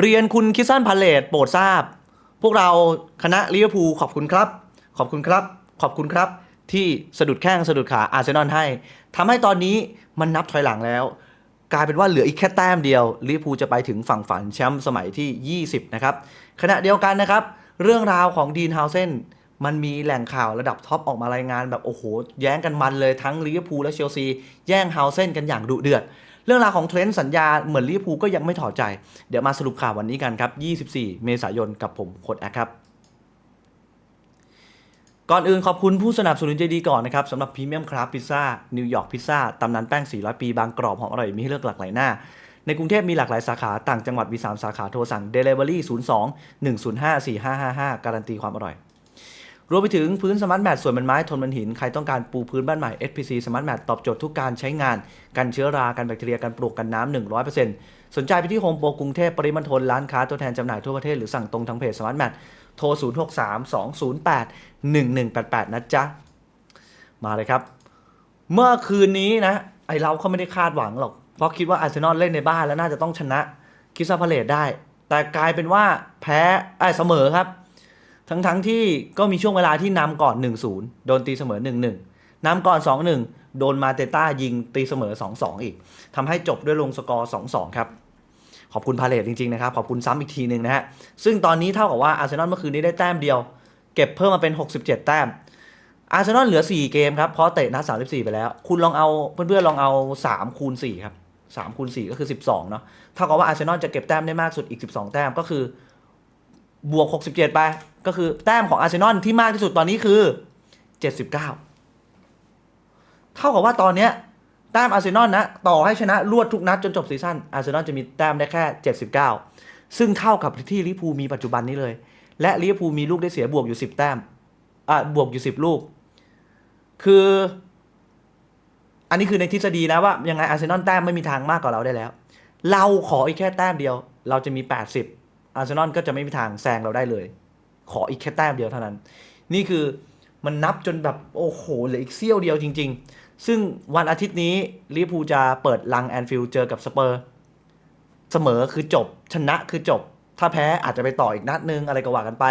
เรียนคุณคิสซันพาเลตโปรดทราบ พวกเราคณะลิเวอร์พูลขอบคุณครับ ขอบคุณครับ ขอบคุณครับ ที่สะดุดแข้งสะดุดขาอาร์เซนอลให้ทำให้ตอนนี้มันนับถอยหลังแล้ว กลายเป็นว่าเหลืออีกแค่แต้มเดียวลิเวอร์พูลจะไปถึงฝั่งฝันแชมป์สมัยที่ 20 นะครับขณะเดียวกันนะครับ เรื่องราวของดีนฮาวเซนมันมีแหล่งข่าวระดับท็อปออกมารายงานแบบโอ้โห แย้งกันมันเลยทั้งลิเวอร์พูลและเชลซี แย่งฮาวเซนกันอย่างดุเดือด รื่องราวของเทรนด์สัญญาเหมือนลิเวอร์พูลก็ยังไม่ถอดใจ เดี๋ยวมาสรุปข่าววันนี้กันครับ 24 เมษายนกับผมโคดแอคครับก่อนอื่นขอบคุณผู้สนับสนุนใจดีก่อนนะครับสำหรับพรีเมียมคราฟพิซซ่านิวยอร์กพิซซ่าตำนานแป้ง 400 ปี บางกรอบหอมอร่อยมีให้เลือกหลากหลายหน้า ในกรุงเทพมีหลากหลายสาขา ต่างจังหวัดมี 3 สาขาโทรสั่ง Delivery 02 105 4555 การันตีความอร่อย รวมไปถึงพื้นสมาร์ทแมทส่วนเป็นไม้ทนเป็นหิน ใครต้องการปูพื้นบ้านใหม่ SPC สมาร์ทแมทตอบโจทย์ทุกการใช้งาน กันเชื้อรา กันแบคทีเรีย กันปลวก กันน้ำ 100%สนใจไปที่โฮมโปรกรุงเทพปริมณฑลร้านค้าตัวแทนจำหน่ายทั่วประเทศหรือสั่งตรงทางเพจสมาร์ทแมทโทร 063 208 1188 นะจ๊ะ มาเลยครับ เมื่อคืนนี้นะ ไอเราก็ไม่ได้คาดหวังหรอก เพราะคิดว่าอาร์เซนอลเล่นในบ้านแล้วน่าจะต้องชนะคิซาพาเลตได้ แต่กลายเป็นว่าแพ้ไอเสมอครับ ทั้งทั้งๆที่ก็มีช่วงเวลาที่นำก่อน 1-0 โดนตีเสมอ 1-1นำก่อน 2-1 โดนมาเตต้ายิงตีเสมอ 2-2 อีกทำให้จบด้วยลงสกอร์ 2-2 ครับ ขอบคุณพาเลตจริง ๆ นะครับ ขอบคุณซ้ำอีกทีหนึ่งนะฮะ ซึ่งตอนนี้เท่ากับว่าอาร์เซนอลเมื่อคืนนี้ได้แต้มเดียว เก็บเพิ่มมาเป็น 67 แต้ม อาร์เซนอลเหลือ 4 เกมครับ เพราะเตะนัด 34 ไปแล้ว คุณลองเอาเพื่อนๆลองเอา3คูณ4ครับ3คูณ4ก็คือ 12 เนาะเท่ากับว่าอาร์เซนอลจะเก็บแต้มได้มากสุดอีก 12 แต้มก็คือ บวก 67 ไป ก็คือแต้มของอาร์เซนอลที่มากที่สุดตอนนี้คือ 79 เท่ากับว่าตอนเนี้ยแต้มอาร์เซนอลนะต่อให้ชนะรวดทุกนัดจนจบซีซั่นอาร์เซนอลจะมีแต้มได้แค่ 79 ซึ่งเท่ากับที่ลิเวอร์พูลมีปัจจุบันนี้เลย และลิเวอร์พูลมีลูกได้เสียบวกอยู่ 10 แต้มอะบวกอยู่ 10 ลูก คือ อันนี้คือในทฤษฎีนะว่ายังไงอาร์เซนอลแต้มไม่มีทางมากกว่าเราได้แล้ว เราขออีกแค่แต้มเดียว เราจะมี 80 อาร์เซนอลก็จะไม่มีทางแซงเราได้เลย ขออีกแค่แต้มเดียวเท่านั้น นี่คือมันนับจนแบบโอ้โหเหลืออีกเสี้ยวเดียวจริง ๆ ซึ่งวันอาทิตย์นี้ลิเวอร์พูลจะเปิดลังแอนฟิลด์เจอกับสเปอร์ เสมอคือจบ ชนะคือจบ ถ้าแพ้อาจจะไปต่ออีกนัดนึงอะไรก็ว่ากันไป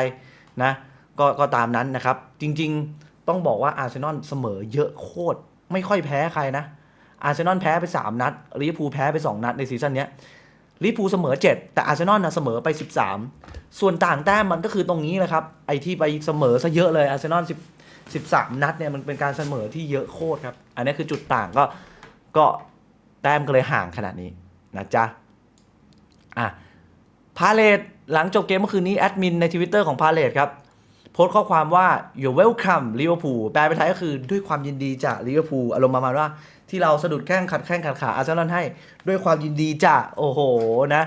นะก็ก็ตามนั้นนะครับ จริงๆต้องบอกว่าอาร์เซนอลเสมอเยอะโคตร ไม่ค่อยแพ้ใครนะอาร์เซนอลแพ้ไป 3 นัดลิเวอร์พูลแพ้ไป 2 นัดในซีซั่นนี้ ลิปูเสมอ 7 แต่อาร์เซนอลนะเสมอไป 13 ส่วนต่างแต้มมันก็คือตรงนี้แหละครับ ไอที่ไปเสมอซะเยอะเลยอาร์เซนอล10 13 นัดเนี่ยมันเป็นการเสมอที่เยอะโคตรครับ อันนี้คือจุดต่างก็ก็แต้มก็เลยห่างขนาดนี้นะจ๊ะอะพาเลตหลังจบเกมเมื่อคืนนี้แอดมินในทวิตเตอร์ของพาเลตครับ โพสต์ข้อความว่า you're welcome ลิเวอร์พูลแปลเป็นไทยก็คือด้วยความยินดีจากลิเวอร์พูลอารมณ์ประมาณว่าที่เราสะดุดแข้งขัดแข้งขัดขาอาร์เซนอลให้ด้วยความยินดีจ้ะโอ้โหนะ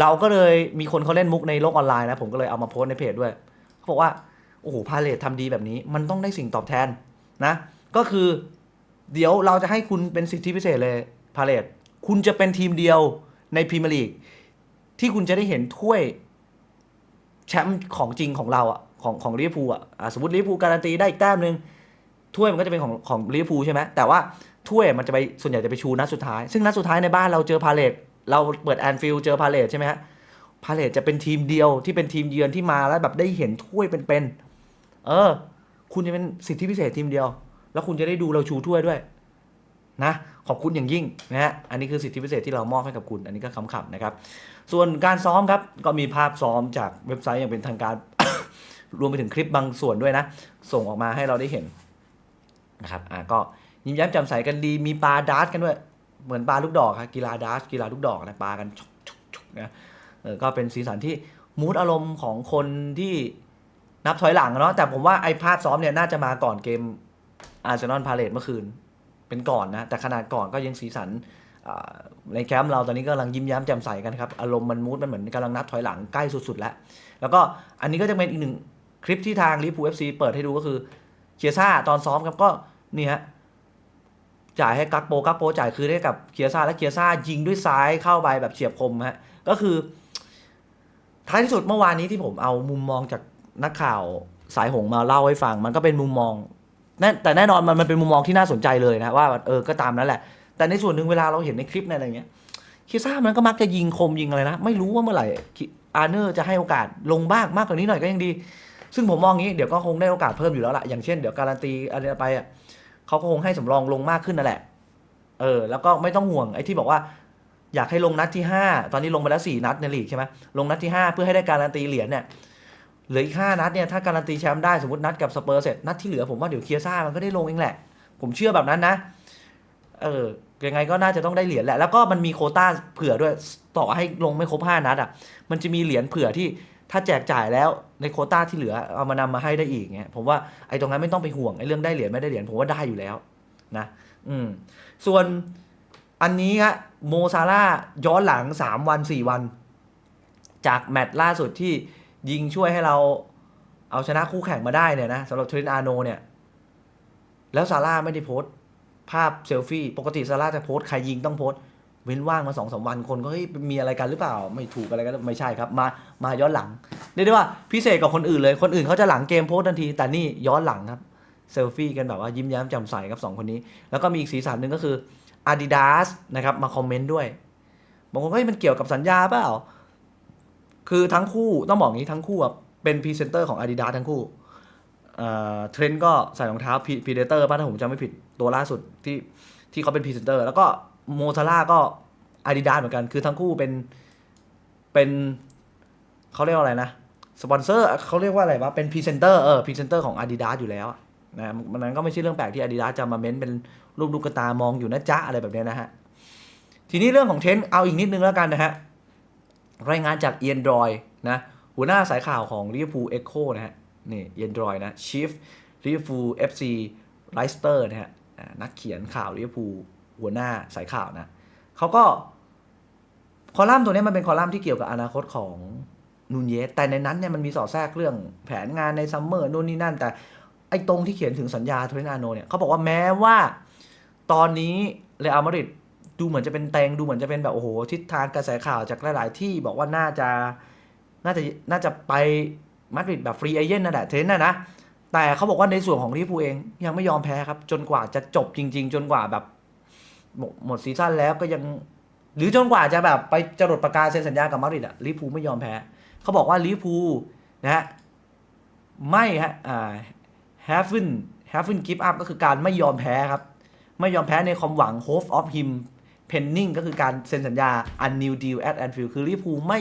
เราก็เลยมีคนเขาเล่นมุกในโลกออนไลน์นะ ผมก็เลยเอามาโพสต์ในเพจด้วยเขาบอกว่าโอ้โหพาเลททำดีแบบนี้ มันต้องได้สิ่งตอบแทนนะ ก็คือ เดี๋ยวเราจะให้คุณเป็นสิทธิพิเศษเลยพาเลทคุณจะเป็นทีมเดียวในพรีเมียร์ลีกที่คุณจะได้เห็นถ้วยแชมป์ของจริงของเราอะ ของของลิเวอร์พูลอะสมมติลิเวอร์พูลการันตีได้อีกแต้มหนึ่งถ้วยมันก็จะเป็นของของลิเวอร์พูลใช่ไหมแต่ว่าถ้วยมันจะไปส่วนใหญ่จะไปชูนัดสุดท้าย ซึ่งนัดสุดท้ายในบ้านเราเจอพาเลทเราเปิดแอนฟิลด์เจอพาเลทใช่ไหมฮะพาเลทจะเป็นทีมเดียวที่เป็นทีมเยือนที่มาแล้วแบบได้เห็นถ้วยเป็นๆเออ คุณจะเป็นสิทธิพิเศษทีมเดียว แล้วคุณจะได้ดูเราชูถ้วยด้วย นะขอบคุณอย่างยิ่งนะฮะอันนี้คือสิทธิพิเศษที่เรามอบให้กับคุณ อันนี้ก็ขำๆนะครับ ส่วนการซ้อมครับก็มีภาพซ้อมจากเว็บไซต์อย่างเป็นทางการ รวมไปถึงคลิปบางส่วนด้วยนะ ส่งออกมาให้เราได้เห็นนะครับอ่าก็ยิ้มแย้มแจ่มใสกันดีมีปลาดาร์ตกันด้วย เหมือนปลาลูกดอกครับกีฬาดาร์ตกีฬาลูกดอกนะปลากันชุกชุกชุกนะเออก็เป็นสีสันที่มูดอารมณ์ของคนที่นับถอยหลังเนาะแต่ผมว่าไอ้ภาพซ้อมเนี่ยน่าจะมาก่อนเกมอาร์เซนอลพาเลตเมื่อคืน เป็นก่อนนะ แต่ขนาดก่อนก็ยังสีสันในแคมป์เราตอนนี้ก็กำลังยิ้มแย้มแจ่มใสกันครับ อารมณ์มันมูดมันเหมือนกำลังนับถอยหลังใกล้สุดๆแล้ว แล้วก็อันนี้ก็จะเป็นอีกหนึ่ง คลิปที่ทางลิปูเอฟซีเปิดให้ดูก็คือเคียซ่าตอนซ้อมครับก็นี่ฮะจ่ายให้กักโปกักโปจ่ายคืนให้กับเคียซ่าและเคียซ่ายิงด้วยซ้ายเข้าไปแบบเฉียบคมฮะก็คือ ท้ายที่สุดเมื่อวานนี้ที่ผมเอามุมมองจากนักข่าวสายหงมาเล่าให้ฟัง มันก็เป็นมุมมองแน่แต่แน่นอนมันมันเป็นมุมมองที่น่าสนใจเลยนะว่าเออก็ตามนั้นแหละ แต่ในส่วนหนึ่งเวลาเราเห็นในคลิปในอะไรเงี้ยเคียซ่ามันก็มักจะยิงคมยิงอะไรนะ ไม่รู้ว่าเมื่อไหร่อาร์เนอร์จะให้โอกาสลงบ้างมากกว่านี้หน่อยก็ยังดี ซึ่งผมมองงี้เดี๋ยวก็คงได้โอกาสเพิ่มอยู่แล้วล่ะอย่างเช่นเดี๋ยวการันตีอะไรไปอะเขาก็คงให้สำรองลงมากขึ้นนั่นแหละ เออ แล้วก็ไม่ต้องห่วงไอ้ที่บอกว่า อยากให้ลงนัดที่ 5 ตอนนี้ลงไปแล้ว4นัดในลีกใช่ไหมลงนัดที่ 5 เพื่อให้ได้การันตีเหรียญเนี่ยเหลืออีก5นัดเนี่ยถ้าการันตีแชมป์ได้สมมตินัดกับสเปอร์เสร็จนัดที่เหลือผมว่าเดี๋ยวเคียซ่ามันก็ได้ลงเองแหละ ผมเชื่อแบบนั้นนะ เออยังไงก็น่าจะต้องได้เหรียญแหละ แล้วก็มันมีโคต้าเผื่อด้วยต่อให้ลงไม่ครบ5นัดอะ มันจะมีเหรียญเผื่อที่ ถ้าแจกจ่ายแล้วในโคต้าที่เหลือเอามานำมาให้ได้อีกเงี้ยผมว่าไอ้ตรงนั้นไม่ต้องไปห่วงไอ้เรื่องได้เหรียญไม่ได้เหรียญผมว่าได้อยู่แล้วนะอืมส่วนอันนี้ครับโมซาร่าย้อนหลัง 3 วัน 4 วัน จากแมตช์ล่าสุดที่ยิงช่วยให้เราเอาชนะคู่แข่งมาได้เนี่ยนะสำหรับเทรนต์อาร์โนเนี่ย แล้วซาร่าไม่ได้โพสต์ภาพเซลฟี่ ปกติซาร่าจะโพสต์ใครยิงต้องโพสต์ เว้นว่างมาสองสามวันคนก็เฮ้ยมีอะไรกันหรือเปล่า ไม่ถูกอะไรกันไม่ใช่ครับ มามาย้อนหลังเรียกได้ว่าพิเศษกว่าคนอื่นเลยคนอื่นเขาจะหลังเกมโพสทันที แต่นี่ย้อนหลังครับเซลฟี่กันแบบว่ายิ้มแย้มแจ่มใสครับสองคนนี้ แล้วก็มีอีกสีสันหนึ่งก็คือ Adidas นะครับมาคอมเมนต์ด้วยบอกว่าเฮ้ยมันเกี่ยวกับสัญญาเปล่าคือทั้งคู่ต้องบอกงี้ทั้งคู่เป็นพรีเซนเตอร์ของ Adidas ทั้งคู่เทรนด์ก็ใส่รองเท้าพีเดเตอร์ป่ะถ้าผมจำไม่ผิดตัวล่าสุดที่ที่เขาเป็นพรีเซนเตอร์แล้วก็ โมซาร่าก็ Adidas เหมือนกัน คือทั้งคู่เป็นเป็นเขาเรียกว่าอะไรนะสปอนเซอร์เขาเรียกว่าอะไรวะเป็นพรีเซนเตอร์เออพรีเซนเตอร์ของ Adidas อยู่แล้วนะมันนั้นก็ไม่ใช่เรื่องแปลกที่ Adidas จะมาเม้นเป็นรูปลูกตามองอยู่นะจ๊ะอะไรแบบนี้นะฮะ ทีนี้เรื่องของเทนเอาอีกนิดนึงแล้วกันนะฮะ รายงานจากเอียนดรอยนะหัวหน้าสายข่าวของ l i เวอร์พูลเอ็กโคนะฮะนี่เอียนดรอยนะ Chief ลิเวอร์พูล FC ไลสเตอร์นะฮะนักเขียนข่าวลิเวอร์พูล หัวหน้าสายข่าวนะเขาก็คอลัมน์ตัวนี้มันเป็นคอลัมน์ที่เกี่ยวกับอนาคตของนูนเยสแต่ในนั้นเนี่ยมันมีสอดแทรกเรื่องแผนงานในซัมเมอร์นู่นนี่นั่น แต่ไอ้ตรงที่เขียนถึงสัญญาทรนาโนเนี่ยเขาบอกว่าแม้ว่าตอนนี้เรอัลมาดริดดูเหมือนจะเป็นแตงดูเหมือนจะเป็นแบบโอ้โหทิศทางกระแสข่าวจากหลาย ๆ ที่บอกว่าน่าจะน่าจะน่าจะไปมาดริดแบบฟรีเอเจนต์นั่นแหละเทรนน่ะนะแต่เขาบอกว่าในส่วนของลิเวอร์พูลเองยังไม่ยอมแพ้ครับ จนกว่าจะจบจริง ๆ จนกว่าแบบ หมดหมดซีซั่นแล้วก็ยัง หรือจนกว่าจะแบบไปจรดประกาศเซ็นสัญญากับมาดริดอะลิเวอร์พูไม่ยอมแพ้เขาบอกว่าลิเวอร์พูนะฮะไม่ฮะอ่า haven't haven't give up ก็คือการไม่ยอมแพ้ครับ ไม่ยอมแพ้ในความหวัง hope of him pending ก็คือการเซ็นสัญญา a new deal at Anfield คือลิเวอร์พูไม่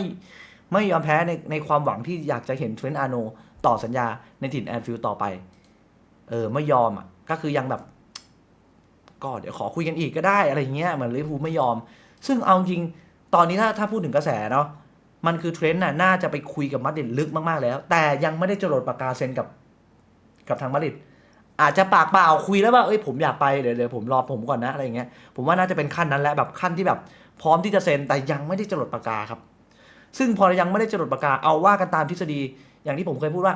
ไม่ยอมแพ้ในในความหวังที่อยากจะเห็นเทรนต์อาโนต่อสัญญาในถิ่นแอนฟิลด์ต่อไป เออ ไม่ยอมอะ ก็คือยังแบบ ก็เดี๋ยวขอคุยกันอีกก็ได้อะไรเงี้ยเหมือนลิเวอร์พูลไม่ยอม ซึ่งเอาจริงตอนนี้ถ้าถ้าพูดถึงกระแสเนาะมันคือเทรนด์น่ะน่าจะไปคุยกับมาดริดลึกมากๆแล้ว แต่ยังไม่ได้จรดปากกาเซ็นกับกับทางมาดริดอาจจะปากเปล่าคุยแล้วว่าเอ้ยผมอยากไปเดี๋ยวเดี๋ยวผมรอผมก่อนนะอะไรเงี้ยผมว่าน่าจะเป็นขั้นนั้นแหละแบบขั้นที่แบบ พร้อมที่จะเซ็นแต่ยังไม่ได้จรดปากกาครับ ซึ่งพอยังไม่ได้จรดปากกาเอาว่ากันตามทฤษฎีอย่างที่ผมเคยพูดว่า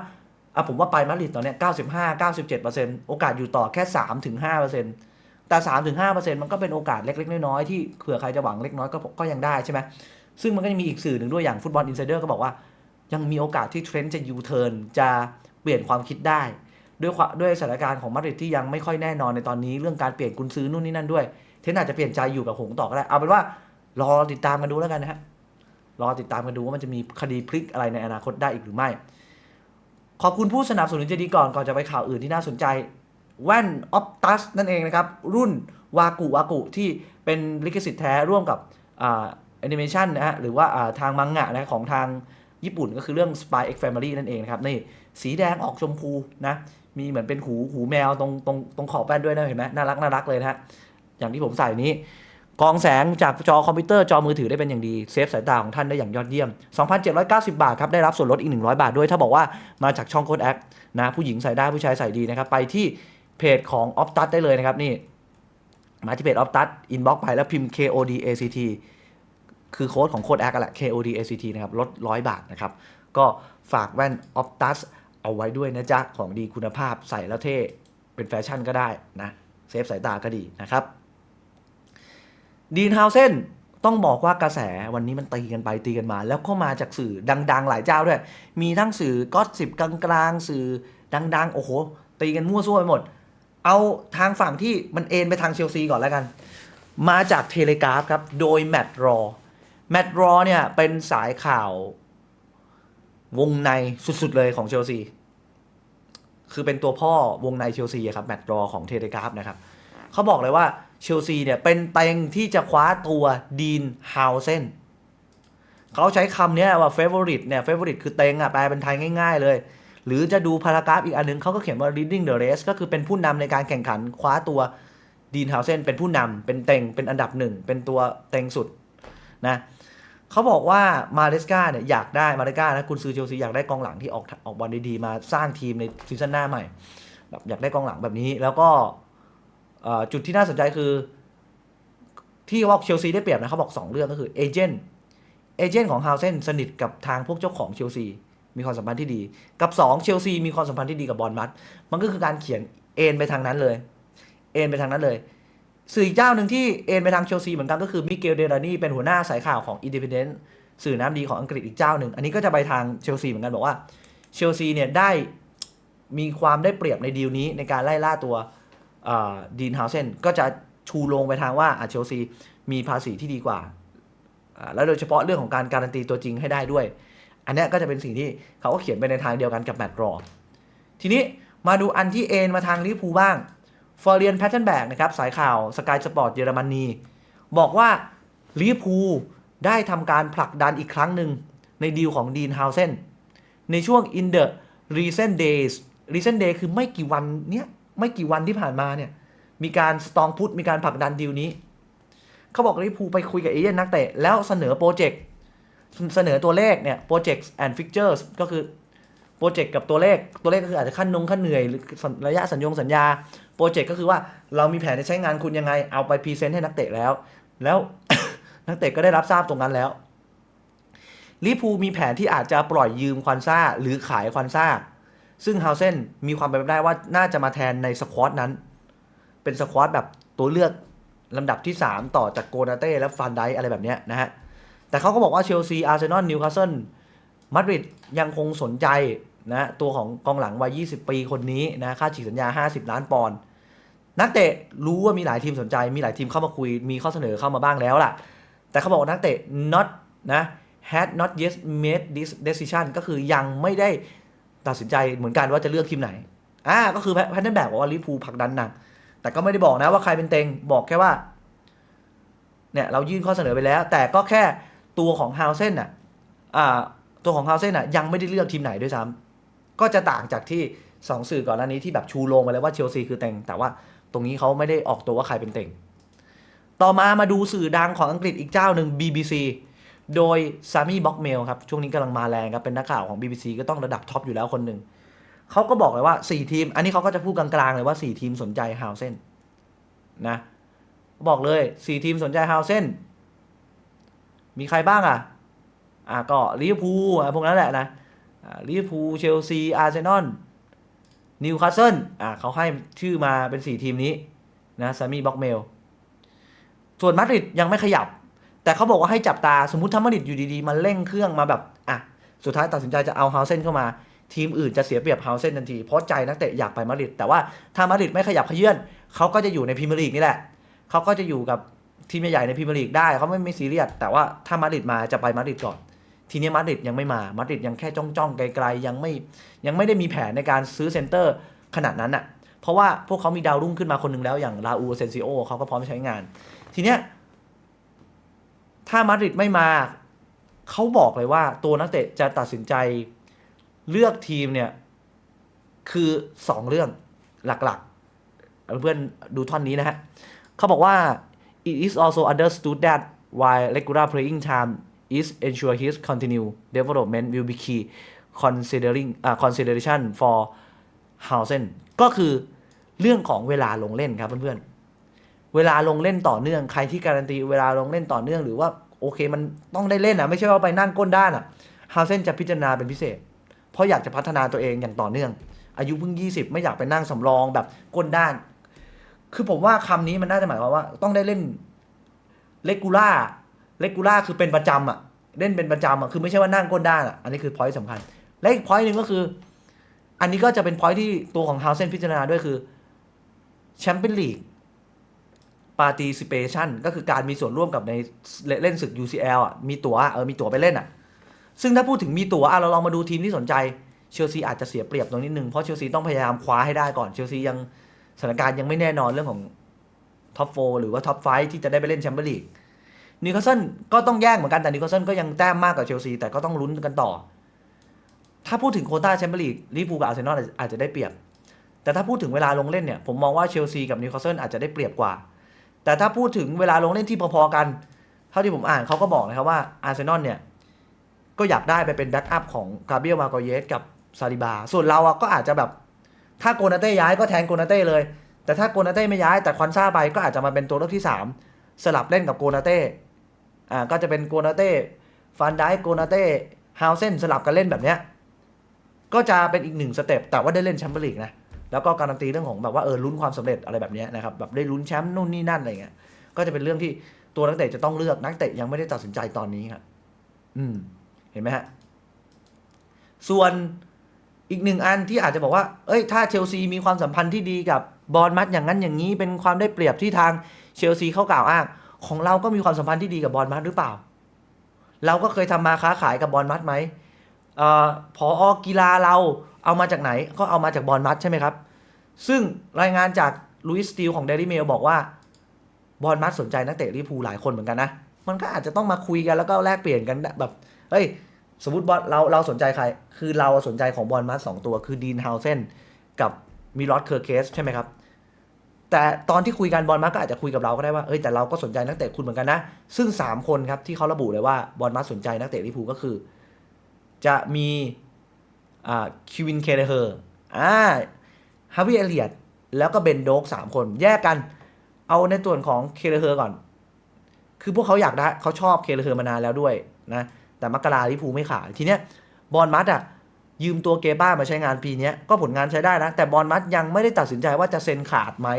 อะผมว่าไปมาดริดตอนเนี้ย95 97โอกาสอยู่ต่อแค่3ถึง5 แต่3ถึง5มันก็เป็นโอกาสเล็ก ๆ น้อยๆที่เผื่อใครจะหวังเล็กน้อยก็ก็ยังได้ใช่ไหมซึ่งมันก็ยังมีอีกสื่อหนึ่งด้วยอย่างฟุตบอลอินไซเดอร์ก็บอกว่า ยังมีโอกาสที่เทรนด์จะยูเทิร์นจะเปลี่ยนความคิดได้ ด้วยด้วยสถานการณ์ของมาดริดที่ยังไม่ค่อยแน่นอนในตอนนี้เรื่องการเปลี่ยนกุนซื้อนู่นนี่นั่นด้วย เทรนด์อาจจะเปลี่ยนใจอยู่กับหงส์ต่อก็ได้เอาเป็นว่ารอติดตามกันดูแล้วกันนะฮะรอติดตามกันดูว่ามันจะมีคดีพลิกอะไรในอนาคตได้อีกหรือไม่ ขอบคุณผู้สนับสนุนใจดีก่อนก่อนจะไปข่าวอื่นที่น่าสนใจ แว่นออปตัสนั่นเองนะครับ รุ่นวากุวากุที่เป็นลิขสิทธิ์แท้ร่วมกับแอนิเมชันนะฮะหรือว่าทางมังงะนะของทางญี่ปุ่นก็คือเรื่อง Spy X Family นั่นเองนะครับนี่สีแดงออกชมพูนะมีเหมือนเป็นหูหูแมวตรงตรงตรงขอบแว่นด้วยนะเห็นไหมน่ารักน่ารักเลยนะฮะอย่างที่ผมใส่นี้กองแสงจากจอคอมพิวเตอร์จอมือถือได้เป็นอย่างดี เซฟสายตาของท่านได้อย่างยอดเยี่ยม 2,790 บาทครับ ได้รับส่วนลดอีก 100 บาทด้วย ถ้าบอกว่ามาจากช่องโค้ดแอคนะผู้หญิงใส่ได้ผู้ชายใส่ดีนะครับ ไปที่ เพจของ o p t u s ได้เลยนะครับนี่มาที่เพจ o p t u s อินบ็อกไปแล้วพิมพ์ KODACT คือโค้ดของโค้ดแอคอะแหละ KODACT นะครับลด100บาทนะครับ ก็ฝากแว่น Optus เอาไว้ด้วยนะจ๊ะ ของดีคุณภาพใส่แล้วเท่เป็นแฟชั่นก็ได้นะ เซฟสายตาก็ดีนะครับดีนฮาวเซนต้องบอกว่ากระแสวันนี้มันตีกันไปตีกันมา แล้วก็มาจากสื่อดัง ๆ หลายเจ้าด้วย มีทั้งสื่อก็สิบกลางๆ สื่อดัง ๆ โอ้โห ตีกันมั่วซั่วไปหมด เอาทางฝั่งที่มันเอ็นไปทางเชลซีก่อนแล้วกัน มาจากเทเลกราฟครับ โดยแมตต์รอ แมตต์รอเนี่ยเป็นสายข่าววงในสุดๆเลยของเชลซี คือเป็นตัวพ่อวงในเชลซีครับ แมตต์รอของเทเลกราฟนะครับ เขาบอกเลยว่าเชลซีเนี่ยเป็นเต็งที่จะคว้าตัวดีนฮาวเซนเขาใช้คำนี้ว่า favorite เนี่ย favorite คือเต็งอะแปลเป็นไทยง่าย ๆ เลย หรือจะดูพารากราฟอีกอันหนึงเขาก็เขียนว่า leading the race ก็คือเป็นผู้นำในการแข่งขันคว้าตัวดีนฮาวเซนเป็นผู้นำเป็นเต็งเป็นอันดับหนึ่งเป็นตัวเต็งสุดนะเขาบอกว่ามาเลสกาเนี่ยอยากได้มาเลสกานะคุณซื้อเชลซีอยากได้กองหลังที่ออกออกบอลดีๆมาสร้างทีมในซีซั่นหน้าใหม่แบบอยากได้กองหลังแบบนี้ แล้วก็จุดที่น่าสนใจคือ ที่ว่าเชลซีได้เปรียบนะเขาบอก 2 เรื่องก็คือเอเจนต์เอเจนต์ของฮาวเซนสนิทกับทางพวกเจ้าของเชลซี มีความสัมพันธ์ที่ดี กับ 2 เชลซีมีความสัมพันธ์ที่ดีกับบอลมัดมันก็คือการเขียนเอ็นไปทางนั้นเลย เอ็นไปทางนั้นเลย สื่ออีกเจ้าหนึ่งที่เอ็นไปทางเชลซีเหมือนกันก็คือมิเกลเดรานีเป็นหัวหน้าสายข่าวของอินดิพเดนต์สื่อน้ำดีของอังกฤษอีกเจ้าหนึ่ง อันนี้ก็จะไปทางเชลซีเหมือนกันบอกว่าเชลซีเนี่ยได้มีความได้เปรียบในดีลนี้ในการไล่ล่าตัวดีนฮาวเซนก็จะชูลงไปทางว่าอะเชลซีมีภาษีที่ดีกว่าอ่า แล้วโดยเฉพาะเรื่องของการการันตีตัวจริงให้ได้ด้วย อันนี้ก็จะเป็นสิ่งที่เขาก็เขียนไปในทางเดียวกันกับแมตต์รอ ทีนี้มาดูอันที่เอ็นมาทางลิพูบ้างฟอร์เรียนแพทเทนแบกนะครับสายข่าวสกายสปอร์ตเยอรมนีบอกว่าลิพูได้ทำการผลักดันอีกครั้งหนึ่งในดีลของดีนฮาวเซนในช่วง in the recent days recent day คือไม่กี่วันเนี้ยไม่กี่วันที่ผ่านมาเนี่ยมีการสตองพุทมีการผลักดันดีลนี้ เขาบอกลิพูไปคุยกับเอเย่นนักเตะแล้วเสนอโปรเจกต์ เสนอตัวเลขเนี่ยโปรเจกต์ and fixtures ก็คือโปรเจกต์กับตัวเลขตัวเลขก็คืออาจจะขั้นนงขั้นเหนื่อยหรือระยะสัญญงสัญญาโปรเจกต์ก็คือว่าเรามีแผนจะใช้งานคุณยังไงเอาไปพรีเซนต์ให้นักเตะแล้ว แล้วนักเตะก็ได้รับทราบตรงนั้นแล้วลิพูมีแผนที่อาจจะปล่อยยืมควันซ่าหรือขายควันซ่า ซึ่งฮาวเซนมีความเป็นไปได้ว่าน่าจะมาแทนในสควอตนั้น เป็นสควอตแบบตัวเลือกลำดับที่ 3 ต่อจากโกนาเต้และฟันไดอะไรแบบเนี้ยนะฮะ แต่เขาก็บอกว่าเชลซี อาร์เซนอล นิวคาสเซิล มาดริดยังคงสนใจนะตัวของกองหลังวัย 20 ปีคนนี้นะค่าฉีกสัญญา 50 ล้านปอนด์นักเตะรู้ว่ามีหลายทีมสนใจ มีหลายทีมเข้ามาคุย มีข้อเสนอเข้ามาบ้างแล้วล่ะ แต่เขาบอกนักเตะ not นะ had not yet made this decision ก็คือยังไม่ได้ตัดสินใจเหมือนกันว่าจะเลือกทีมไหน อ่า ก็คือแพทเทนแบบอกว่าลิเวอร์พูผักดันหนัก แต่ก็ไม่ได้บอกนะว่าใครเป็นเต็ง บอกแค่ว่า เนี่ยเรายื่นข้อเสนอไปแล้ว แต่ก็แค่ ตัวของฮาวเซนอะตัวของฮาวเซนอะยังไม่ได้เลือกทีมไหนด้วยซ้ำก็จะต่างจากที่สองสื่อก่อนหน้านี้ที่แบบชูโรงไปแล้วว่าเชลซีคือเต็ง แต่ว่าตรงนี้เขาไม่ได้ออกตัวว่าใครเป็นเต็ง ต่อมามาดูสื่อดังของอังกฤษอีกเจ้าหนึ่ง BBC โดยซามีบ็อกเมลครับ ช่วงนี้กำลังมาแรงครับ เป็นนักข่าวของ BBC ก็ต้องระดับท็อปอยู่แล้วคนหนึ่งเขาก็บอกเลยว่า 4 ทีม อันนี้เขาก็จะพูดกลางๆเลยว่า 4 ทีมสนใจฮาวเซนนะบอกเลย 4 ทีมสนใจฮาวเซน มีใครบ้างอะ อะก็ลิเวอร์พูลอะพวกนั้นแหละนะลิเวอร์พูลเชลซี อาร์เซนอล นิวคาสเซิล อะเขาให้ชื่อมาเป็น 4 ทีมนี้นะซามีบ็อกเมล ส่วนมาดริดยังไม่ขยับ แต่เขาบอกว่าให้จับตา สมมติถ้ามาดริดอยู่ดีๆมาเร่งเครื่องมาแบบ อะ สุดท้ายตัดสินใจจะเอาเฮาเซนเข้ามา ทีมอื่นจะเสียเปรียบฮาเซนทันที เพราะใจนักเตะอยากไปมาดริด แต่ว่าถ้ามาดริดไม่ขยับขยื่นเขาก็จะอยู่ในพรีเมียร์ลีกนี่แหละ เขาก็จะอยู่กับ ทีมใหญ่ๆในพรีเมียร์ลีกได้เขาไม่ไม่ซีเรียสแต่ว่าถ้ามาดริดมาจะไปมาดริดก่อน ทีนี้มาดริดยังไม่มามาดริดยังแค่จ้องๆไกลๆยังไม่ยังไม่ได้มีแผนในการซื้อเซนเตอร์ขนาดนั้นอะเพราะว่าพวกเขามีดาวรุ่งขึ้นมาคนหนึ่งแล้วอย่างลาอูเซนซิโอเขาก็พร้อมใช้งาน ทีเนี้ยถ้ามาดริดไม่มาเขาบอกเลยว่าตัวนักเตะจะตัดสินใจเลือกทีมเนี่ยคือ 2 เรื่องหลักๆ เพื่อนดูท่อนนี้นะฮะเขาบอกว่า it is also understood that while regular playing time is ensure his continued development will be key considering อ่า consideration for Hausen ก็คือเรื่องของเวลาลงเล่นครับเพื่อนๆ เวลาลงเล่นต่อเนื่องใครที่การันตีเวลาลงเล่นต่อเนื่องหรือว่าโอเคมันต้องได้เล่นอะไม่ใช่ว่าไปนั่งก้นด้านอะฮาวเซนจะพิจารณาเป็นพิเศษ เพราะอยากจะพัฒนาตัวเองอย่างต่อเนื่อง อายุเพิ่ง 20 ไม่อยากไปนั่งสำรองแบบก้นด้าน คือผมว่าคำนี้มันน่าจะหมายความว่า ต้องได้เล่นเลกูล่าเลกูล่าคือเป็นประจำอะ เล่นเป็นประจำอะคือไม่ใช่ว่านั่งก้นด้านอะอันนี้คือพอยต์สำคัญ และอีกพอยต์หนึ่งก็คือ อันนี้ก็จะเป็นพอยต์ที่ตัวของฮาวเซนพิจารณาด้วยคือแชมเปี้ยนลีก participation ก็คือการมีส่วนร่วมกับในเล่นศึก UCL อะมีตั๋วเออมีตั๋วไปเล่นอะ ซึ่งถ้าพูดถึงมีตั๋วอะเราลองมาดูทีมที่สนใจเชลซีอาจจะเสียเปรียบตรงนิดนึงเพราะเชลซีต้องพยายามคว้าให้ได้ก่อนเชลซียัง สถานการณ์ยังไม่แน่นอนเรื่องของท็อปโฟหรือว่าท็อปไฟที่จะได้ไปเล่นแชมเปี้ยนลีกนิวคาสเซิลก็ต้องแย่งเหมือนกันแต่นิวคาสเซิลก็ยังแต้มมากกว่าเชลซีแต่ก็ต้องลุ้นกันต่อ ถ้าพูดถึงโคต้าแชมเปี้ยนลีกลิเวอร์พูลกับอาร์เซนอลอาจจะได้เปรียบ แต่ถ้าพูดถึงเวลาลงเล่นเนี่ยผมมองว่าเชลซีกับนิวคาสเซิลอาจจะได้เปรียบกว่า แต่ถ้าพูดถึงเวลาลงเล่นที่พอๆกันเท่าที่ผมอ่านเขาก็บอกนะครับว่าอาร์เซนอลเนี่ยก็อยากได้ไปเป็นแบ็กอัพของกาเบรียลมาโกเยสกับซาลิบา ส่วนเราก็อาจจะแบบ ถ้าโกนาเต้ย้ายก็แทนโกนาเต้เลย แต่ถ้าโกนาเต้ไม่ย้ายแต่ควันซ่าไปก็อาจจะมาเป็นตัวเลือกที่ 3 สลับเล่นกับโกนาเต้อ่าก็จะเป็นโกนาเต้ฟันไดโกนาเต้ฮาวเซนสลับกันเล่นแบบเนี้ยก็จะเป็นอีกหนึ่งสเต็ปแต่ว่าได้เล่นแชมเปี้ยนลีกนะแล้วก็การันตีเรื่องของแบบว่าเออลุ้นความสำเร็จอะไรแบบนี้นะครับแบบได้ลุ้นแชมป์นู่นนี่นั่นอะไรเงี้ยก็จะเป็นเรื่องที่ตัวนักเตะจะต้องเลือกนักเตะยังไม่ได้ตัดสินใจตอนนี้ครับอืมเห็นไหมฮะส่วน อีกหนึ่งอันที่อาจจะบอกว่า เอ้ย ถ้าเชลซีมีความสัมพันธ์ที่ดีกับบอลมัดอย่างนั้นอย่างนี้ เป็นความได้เปรียบที่ทางเชลซีเขากล่าวอ้าง ของเราก็มีความสัมพันธ์ที่ดีกับบอลมัดหรือเปล่า เราก็เคยทำมาค้าขายกับบอลมัดไหมเอ่อพออกีฬาเราเอามาจากไหน ก็เอามาจากบอลมัดใช่ไหมครับ ซึ่งรายงานจากลุยส์สตีลของเดลี่เมลบอกว่าบอลมัดสนใจนักเตะลิเวอร์พูลหลายคนเหมือนกันนะ มันก็อาจจะต้องมาคุยกันแล้วก็แลกเปลี่ยนกันแบบ เฮ้ย สมมติบอลเราเราสนใจใคร คือเราสนใจของบอลมัดสองตัวคือดีนฮาวเซนกับมิลอสเคอร์เคสใช่ไหมครับ แต่ตอนที่คุยกันบอลมัดก็อาจจะคุยกับเราก็ได้ว่าเอ้ยแต่เราก็สนใจนักเตะคุณเหมือนกันนะ ซึ่ง 3 คนครับที่เขาระบุเลยว่าบอลมัดสนใจนักเตะลิพูก็คือ จะมีอ่าคิวินเคเดเฮอร์อ่าฮาวิเอเลียดแล้วก็เบนโดกสามคนแยกกัน เอาในส่วนของเคเดเฮอร์ก่อน คือพวกเขาอยากได้เขาชอบเคเดเฮอร์มานานแล้วด้วยนะ แต่มกราลิฟูไม่ขายทีเนี้ยบอลมัดอะยืมตัวเกบ้ามาใช้งานปีนี้ก็ผลงานใช้ได้นะ แต่บอลมัดยังไม่ได้ตัดสินใจว่าจะเซ็นขาดไหม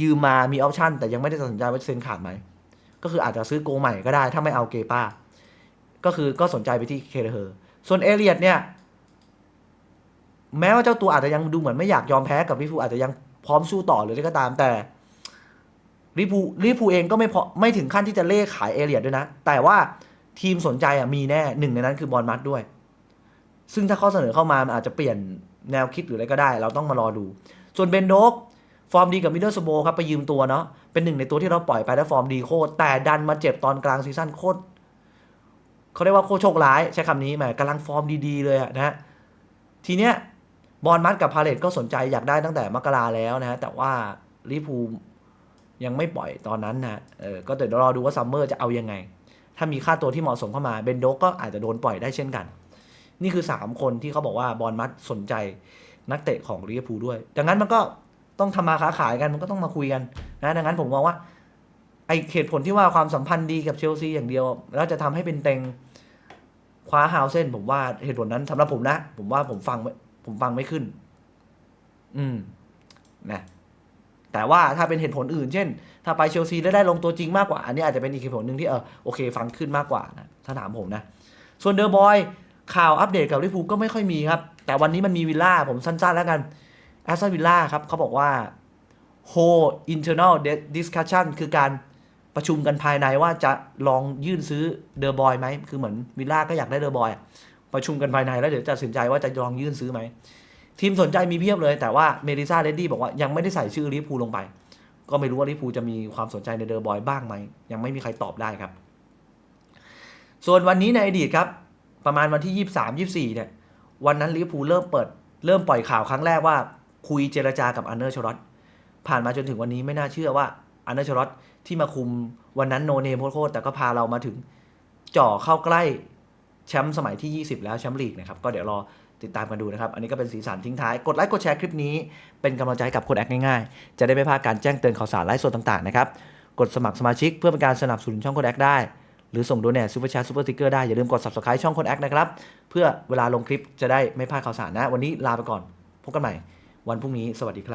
ยืมมามีออปชั่น แต่ยังไม่ได้ตัดสินใจว่าจะเซ็นขาดไหมก็คืออาจจะซื้อโกใหม่ก็ได้ ถ้าไม่เอาเกป้า ก็คือก็สนใจไปที่เคเดเฮอร์ส่วนเอเลียดเนี่ย แม้ว่าเจ้าตัวอาจจะยังดูเหมือนไม่อยากยอมแพ้กับลิเวอร์พูอาจจะยังพร้อมสู้ต่อหรืออะไรก็ตามแต่ลิเวอร์พูลลิเวอร์พูเองก็ไม่พอไม่ถึงขั้นที่จะเล่ขายเอเลียดด้วยนะ แต่ว่า ทีมสนใจอะมีแน่หนึ่งในนั้นคือบอลมัดด้วย ซึ่งถ้าข้อเสนอเข้ามามันอาจจะเปลี่ยนแนวคิดหรืออะไรก็ได้ เราต้องมารอดู ส่วนเบนโดกฟอร์มดีกับมิดเดิลสโบครับไปยืมตัวเนาะเป็นหนึ่งในตัวที่เราปล่อยไปแล้วฟอร์มดีโคตรแต่ดันมาเจ็บตอนกลางซีซั่นโคตรเขาเรียกว่าโคตรโชคร้ายใช้คำนี้แหมกำลังฟอร์มดีๆเลยนะฮะทีเนี้ยบอลมัดกับพาเลตก็สนใจอยากได้ตั้งแต่มกราแล้วนะฮะแต่ว่าลิพูยังไม่ปล่อยตอนนั้นนะเออก็เดี๋ยวรอดูว่าซัมเมอร์จะเอายังไง ถ้ามีค่าตัวที่เหมาะสมเข้ามาเบนโดกก็อาจจะโดนปล่อยได้เช่นกัน นี่คือ 3 คนที่เขาบอกว่าบอลมัดสนใจนักเตะของลิเวอร์พูลด้วย ดังนั้นมันก็ต้องทำมาค้าขายกันมันก็ต้องมาคุยกันนะดังนั้นผมมองว่าไอเหตุผลที่ว่าความสัมพันธ์ดีกับเชลซีอย่างเดียว แล้วจะทำให้เป็นเต็งคว้าฮาวเซนผมว่าเหตุผลนั้นสำหรับผมนะ ผมว่าผมฟังผมฟังไม่ขึ้น อืมนะ แต่ว่าถ้าเป็นเหตุผลอื่น เช่น ถ้าไปเชลซีแล้วได้ลงตัวจริงมากกว่า อันนี้อาจจะเป็นอีกเหตุผลหนึ่งที่เออโอเค ฟังขึ้นมากกว่านะถ้าถามผมนะ ส่วนเดอ b บอยข่าวอัปเดตกับลิเวอร์พูก็ไม่ค่อยมีครับ แต่วันนี้มันมีวิลล่าผมสั้นๆแล้วกันแอสตันวิลล่าครับเขาบอกว่า whole internal discussion คือการประชุมกันภายในว่าจะลองยื่นซื้อเดอ b บอยไหม คือเหมือนวิลล่าก็อยากได้เดอ b บอยประชุมกันภายในแล้วเดี๋ยวจะตัดสินใจว่าจะลองยื่นซื้อไหม ทีมสนใจมีเพียบเลย แต่ว่าเมดิซาเรดดี้บอกว่ายังไม่ได้ใส่ชื่อลิเวอร์พูลงไป ก็ไม่รู้ว่าลิเวอร์พูจะมีความสนใจในเดอ b บอยบ้างไหม ยังไม่มีใครตอบได้ครับ ส่วนวันนี้ในอดีตครับ ประมาณวันที่ 23 24 เนี่ย วันนั้นลิเวอร์พูเริ่มเปิด เริ่มปล่อยข่าวครั้งแรกว่าคุยเจรจากับอันเนอร์ชรอตผ่านมาจนถึงวันนี้ไม่น่าเชื่อว่าอันเนอร์ชรอตที่มาคุมวันนั้นโนเนมโคตรแต่ก็พาเรามาถึงจ่อเข้าใกล้แชมป์สมัยที่ 20 แล้วแชมป์ลีกนะครับก็เดี๋ยวรอ ติดตามกันดูนะครับ อันนี้ก็เป็นสีสันทิ้งท้าย กดไลค์กดแชร์คลิปนี้ เป็นกำลังใจให้กับโค้ดแอคง่ายๆ จะได้ไม่พลาดการแจ้งเตือนข่าวสารไลฟ์สดต่างๆนะครับกดสมัครสมาชิกเพื่อเป็นการสนับสนุนช่องโค้ดแอคได้ หรือส่งโดเนทซูเปอร์แชร์ซูเปอร์สติกเกอร์ได้ อย่าลืมกด subscribe ช่องโค้ดแอคนะครับเพื่อเวลาลงคลิปจะได้ไม่พลาดข่าวสารนะ วันนี้ลาไปก่อนพบกันใหม่ วันพรุ่งนี้สวัสดีครับ